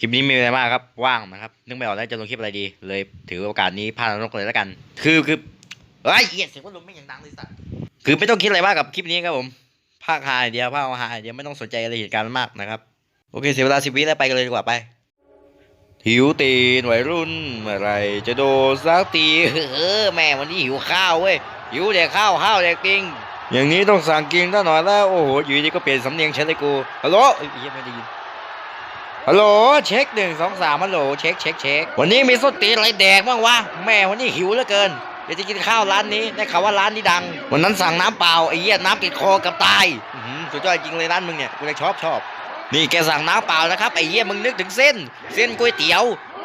คลิปนี้มีอะไรมากครับ ว่างนะครับ นึกไม่ออกแล้วจะลงคลิปอะไรดี เลยถือโอกาสนี้พาดนกเลยแล้วกัน คือคือเฮ้ยเหี้ยเสียงพัดลมไม่อย่างดังเลยสัตว์คือไม่ต้องคิดอะไรมากกับคลิปนี้ครับผมภาคฮายเดียวภาคฮาอย่างเดียวไม่ต้องสนใจอะไรเหตุการณ์มันมากนะครับ โอเคเสียเวลาสิบวิแล้วไปกันเลยดีกว่าไปหิวตีนวัยรุ่นเมื่อไรจะโดนสักทีเออแม่วันนี้หิวข้าวเว้ยหิวเด็กข้าวข้าวเด็กติงอย่างนี้ต้องสั่งกินซะหน่อยแล้วโอ้โหอยู่ดีก็เปลี่ยนสำเนียงฉันเลยกูฮัลโหลเอ้ยเหี้ยไม่ได้ยิน ฮัลโหลเช็คหนึ่งสองสามฮัลโหลเช็คเช็คเช็ควันนี้มีส้นตีนอะไรแดกบ้างวะแม่วันนี้หิวเหลือเกินเดี๋ยวจะกินข้าวร้านนี้ได้ข่าวว่าร้านนี้ดัง วันนั้นสั่งน้ำเปล่าไอ้เหี้ยน้ำติดคอกับตายอื้อหือสุดยอดจริงเลยร้านมึงเนี่ยกูเลยชอบชอบ นี่แกสั่งน้ำเปล่านะครับไอ้เหี้ยมึงนึกถึงเส้น เส้นก๋วยเตี๋ยว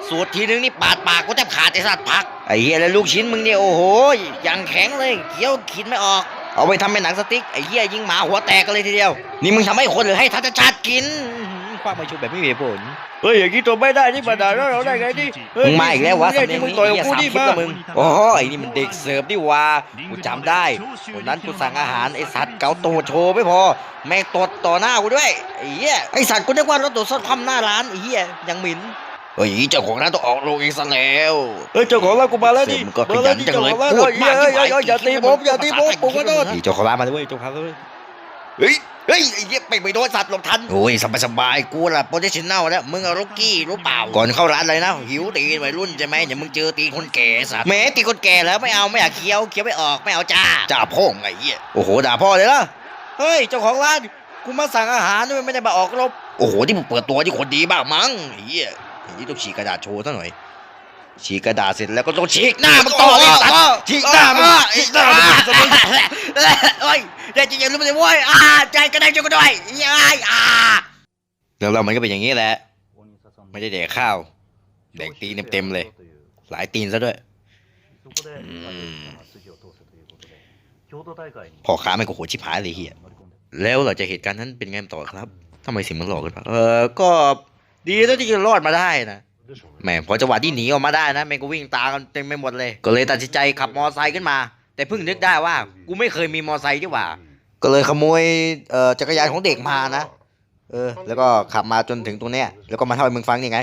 สูตรทีนึงนี่ปาดปากกูแทบขาดไอ้สัตว์พักไอ้เหี้ยแล้วลูกชิ้นมึงเนี่ยโอ้โหอย่างแข็งเลยเคี้ยวขินไม่ออก เอาไปทำเป็นหนังสติ๊กไอ้เหี้ยยิงหมาหัวแตกกันเลยทีเดียว นี่มึงทำให้คนหรือให้ทัศชาติกิน ความมาชุบแบบไม่มีเหตุผลเฮ้ยอย่างนี้ตัวไม่ได้นี่มาด่าเราได้ไงนี่มึงมาอีกแล้ววะสำเนียงมึงต่อยกูนี่มามึงโอ้ยนี่มันเด็กเสิร์ฟนี่วะกูจำได้วันนั้นกูสั่งอาหารไอ้สัตว์เกาโตโชว์ไม่พอ แม่งตดต่อหน้ากูด้วยไอ้เหี้ยไอ้สัตว์กูนึกว่ารถตรวจซ่อมคว่ำหน้าร้านไอ้เหี้ยยังหมิ่นเฮ้ยเจ้าของร้านต้องออกโรงเองซะแล้วเฮ้ยเจ้าของร้านกูมาแล้วดิก็ขยันจังเลยพูดมากที่ไหนอย่าตีผมอย่าตีผมผมก็โดนเจ้าของร้านมาเลยเว้ยเจ้าของร้าน เลยเฮ้ยเฮ้ยไอ้เหี้ยไปไปโดนสัตว์หลบทันโอ้ยสบายสบายๆกูล่ะโปรเฟชชั่นแนลแล้วมึงอะรุกกี้รู้เปล่าก่อนเข้าร้านเลยนะหิวตีนวัยรุ่นใช่ไหมเดี๋ยวมึงเจอตีนคนแก่สัตว์แหมตีนคนแก่แล้วไม่เอาไม่อยากเคี้ยวเคี้ยวไม่ออกไม่เอาจ้าจ้าพ่อไงเหี้ยโอ้โหด่าพ่อเลยล่ะเฮ้ยเจ้าของร้านกูมาสั่งอาหารด้วยไม่ได้มาออกรบโอ้โหที่มึงเปิดตัวที่คนดีบ้างมั้งไอ้เฮียอย่างนี้ต้องฉีกกระดาษโชว์ซะหน่อย ฉีกกระดาษเสร็จแล้วก็ต้องฉีกหน้ามึงต่อเลยตัดฉีกหน้ามึงฉีกหน้ามึงเฮ้ยได้จริงๆรู้ไหมเว้ยอ่าใจกระด้างใจก็ด้วยยายอ่าแล้วเรามันก็เป็นอย่างนี้แหละไม่ได้แดกข้าวแดกตีนเต็มๆเลย หลายตีนซะด้วยพ่อค้าไม่งก็โหดชิบหายเลยเฮียแล้วหลังจากเหตุการณ์นั้นเป็นไงต่อครับทำไมเสิ่งมันหลอกกันปะเออก็ดีแล้วที่จะรอดมาได้นะ แหมพอจังหวะที่หนีออกมาได้นะแม่งก็วิ่งตามกันเต็มไปหมดเลย ก็เลยตัดสินใจขับมอไซค์ขึ้นมา แต่เพิ่งนึกได้ว่า กูไม่เคยมีมอไซค์ดีกว่า ก็เลยขโมยเอ่อจักรยานของเด็กมานะ เออ แล้วก็ขับมาจนถึงตรงเนี้ยแล้วก็มาเท่าให้มึงฟังนี่ไง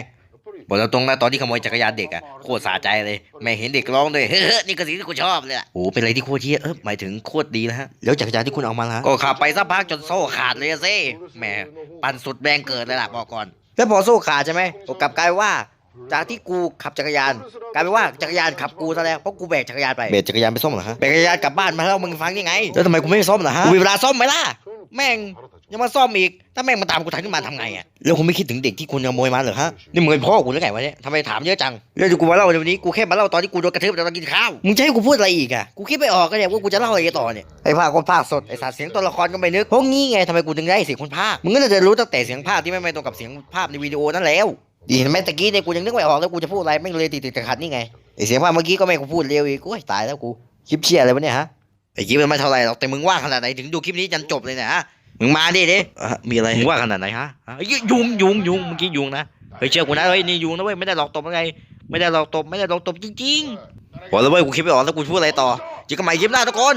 บอกตรงๆนะตอนที่ขโมยจักรยานเด็กอะโคตรสะใจเลยแม่เห็นเด็กร้องด้วยเฮ้อนี่ก็สิ่งที่กูชอบเลยอะโอ้เป็นอะไรที่โคตรเที่ยเออหมายถึงโคตรดีนะฮะแล้วจักรยานที่คุณเอามาล่ะก็ขับไปสักพักจนโซ่ขาดเลยอะสิแหมปั่นสุดแรงเกิดเลยล่ะบอกก่อนแล้วพอโซ่ขาดใช่ไหมก็กลับกลายว่า จากที่กูขับจักรยานกลายเป็นว่าจักรยานขับกูซะแล้วเพราะกูแบกจักรยานไปแบกจักรยานไปซ่อมเหรอฮะแบกจักรยานกลับบ้านมาแล้วมึงฟังยังไง แล้วทำไมกูไม่ซ่อมล่ะฮะกูมีเวลาซ่อมไหมล่ะแม่งยังมาซ่อมอีก ถ้าแม่งมาตามกูทันขึ้นมาทำไงอะแล้วคุณไม่คิดถึงเด็กที่คุณขโมยมาเหรอฮะนี่มึงเป็นพ่อกูหรือไงวะเนี่ยทำไมถามเยอะจังเรื่องที่กูมาเล่าในวันนี้กูแค่มาเล่าตอนที่กูโดนกระทืบตอนกินข้าวมึงจะให้กูพูดอะไรอีกอะกูคิดไม่ออกก็เนี่ยว่ากูจะเล่าอะไรต่อเนี่ยไอ้ภาคคนภาคสดไอ้สารเสียงตัวละครก็ไม่นึกเพราะงี้ไงทำไมกูถึงได้เสียงคนภาคมึงก็น่าจะรู้ตั้งแต่เสียงภาคที่ไม่ไม่ตรงกับเสียงภาพในวิดีโอนั่นแล้ว ดีเห็นไหมตะกี้เนี่ยกูยังนึกไม่ออกแล้วกูจะพูดอะไรแม่งเลยติดติดขัดๆนี่ไงไอ้เสียงภาคเมื่อกี้ก็แม่งกูพูดเร็วอีกกูตายแล้วกูคลิปเชียอะไรวะเนี่ยฮะไอ้คลิปมันไม่เท่าไรหรอกแต่มึงว่างขนาดไหนถึงดูคลิปนี้จนจบเลยเนะฮะมึงมาดิดิอะมีอะไรมึงว่าขนาดไหนฮะอะยุยุงยุงยุงเมื่อกี้ยุงนะเฮ้ยเชื่อกูนะเฮ้ยนี่ยุงนะเว้ยไม่ได้หลอกตบยังไงไม่ได้หลอกตบไม่ได้หลอกตบจริงๆบอกแล้วเว้ยกูคิดไม่ออกแล้วกูพูดอะไรต่อเจอกันใหม่คลิปหน้าทุกคน